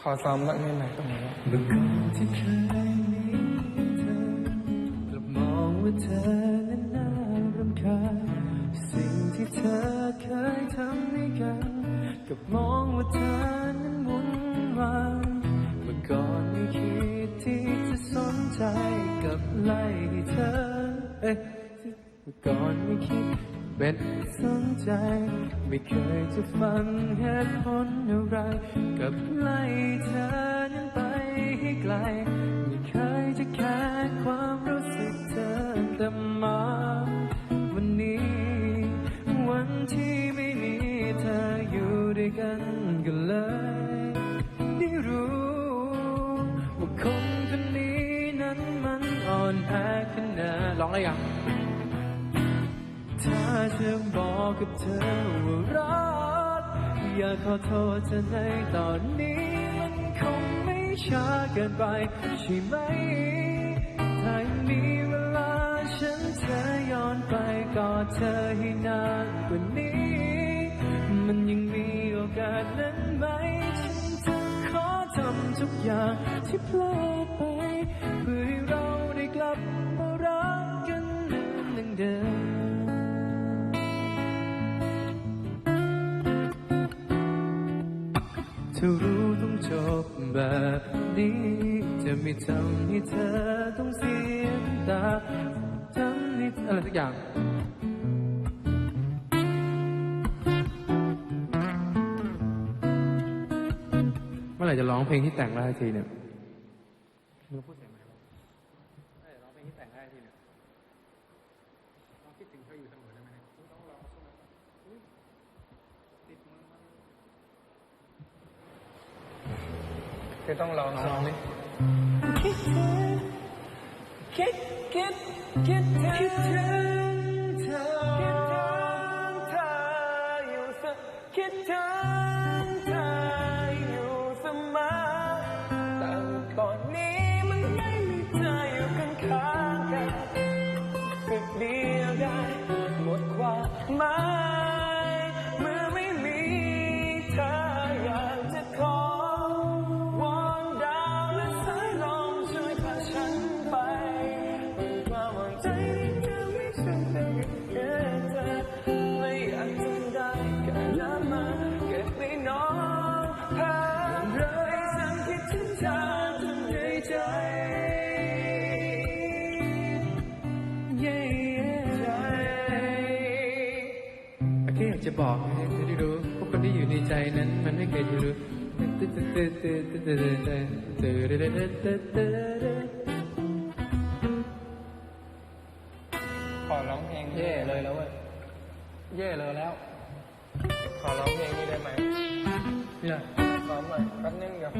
ขอซ้อมบบนี้หน่อยตรงนี้เมื่อก่อนที่เคยมีเธอกลับมองนั้นน่ารำคาญสิ่งที่เธอเคยทำให้กันกับมองว่าเธอนั้นวุ่นวายเมื่อก่อนไม่คิดที่จะสนใจกับไล่เธอเมื่อก่อนไม่คิด เป็นสนใจ ไม่เคยจะฟังเหตุผลอะไรกับไล่เธอนั้นไปให้ไกล ไม่เคยจะแค่ความรู้สึกเธอแต่มาวันนี้ วันที่ไม่มีเธออยู่ด้วยกันก็เลยได้รู้ว่าคนคนนี้นั้นมันอ่อนแอขนาดร้องได้ยัง ถ้าจะบอกกับเธอว่ารักอยากขอโทษเธอในตอนนี้มันคงไม่ช้าเกินไปใช่ไหมถ้ายังมีเวลาฉันจะย้อนไปกอดเธอให้นานกว่านี้ มันยังมีโอกาสนั้นไหมฉันจะขอทำทุกอย่างที่พลาดไป ถ้ารู้ต้องจบแบบนี้จะไม่ทำให้เธอต้องเสียตาทำให้อะไรสักอย่างเมื่อไหร่จะร้องเพลงที่แต่งได้ทีเนี่ยรู้พูดเสียงไหมเมื่อไหร่ร้องเพลงที่แต่งได้ทีเนี่ยคิดถึงเธออยู่เสมอได้ไหมต้องร้องใช่ไหมติดมือมัน คือต้องลองลซ้ออมงดิคิดคิดคิดถึงคิดถึงเธอคิดถึงเธออยู่สักคิดถึง จะบอกให้เธอได้รู้ว่าคนที่อยู่ในใจนั้น มันไม่เคยจะรู้ขอร้องเพลงเย่เลยแล้วเว้ยเย่เลยแล้ว ขอร้องเพลงนี้ได้ไหมเนี่ยซ้อมหน่อยแป๊บนึงเดี๋ยว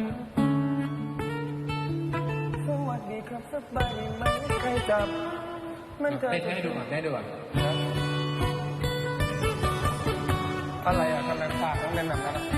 สวัสดีครับสบายดีไหมใครจับ มันเกิดให้ให้ดูก่อนให้ดูก่อน อะไรอะทำไมปากต้องเป็นแบบนั้นอะ